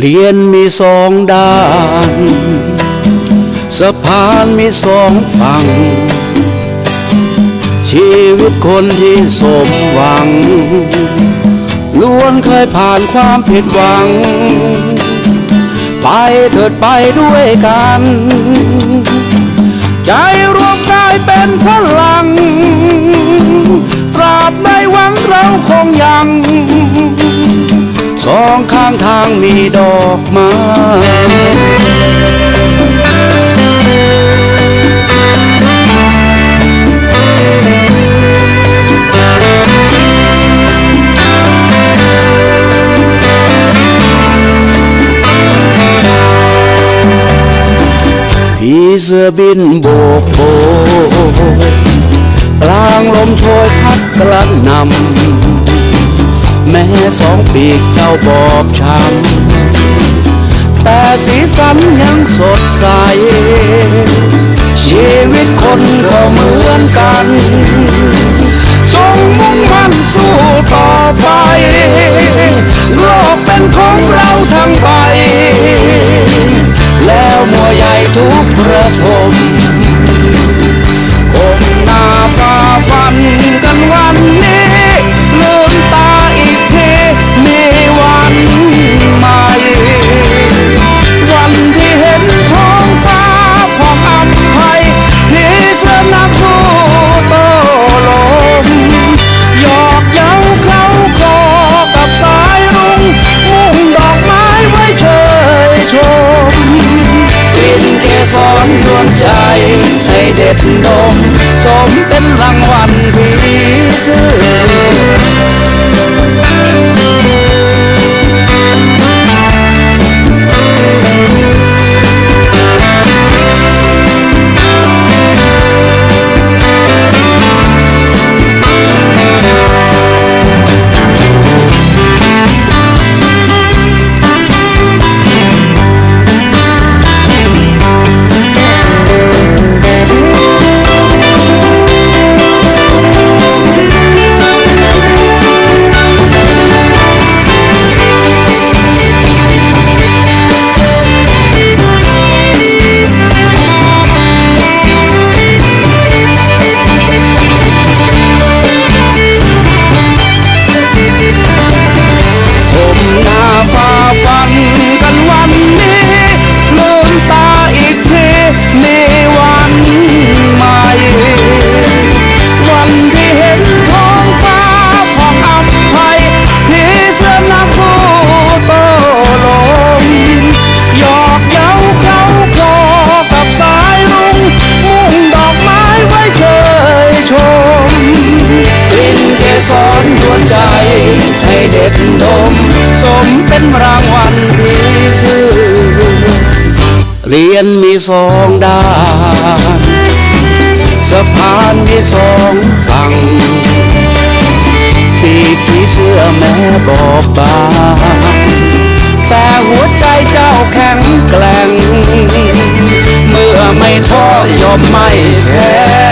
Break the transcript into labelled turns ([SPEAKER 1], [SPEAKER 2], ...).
[SPEAKER 1] เรียนมีสองด้าน สะพานมีสองฝั่ง ชีวิตคนที่สมหวัง ล้วนเคยผ่านความผิดหวัง ไปเถิดไปด้วยกัน ใจรวมกายเป็นพลัง ตราบใดหวังเราคงยัง สองข้างทางมีดอกไม้ผีเสื้อบินโบกโบกกลางลมโชยพัดกระหนำ แม้สองปีกเจ้าบอบช้ำแต่สีสันยังสดใส ชีวิตคนก็เหมือนกันจงมุ่งมั่นสู้ต่อไป โลกเป็นของเราทั้งใบ แล้วมัวใหญ่ทุกประทม รดวนใจให้เด็ดดม สมเป็นรางวัลผีเสื้อ เด็ดดม สมเป็นรางวัลผีเสื้อเรียนมีสองด้านสะพานมีสองฝั่งปีกผีเสื้อแม้บอบบางแต่หัวใจเจ้าแข็งแกร่ง เมื่อไม่ท้อยอมไม่แพ้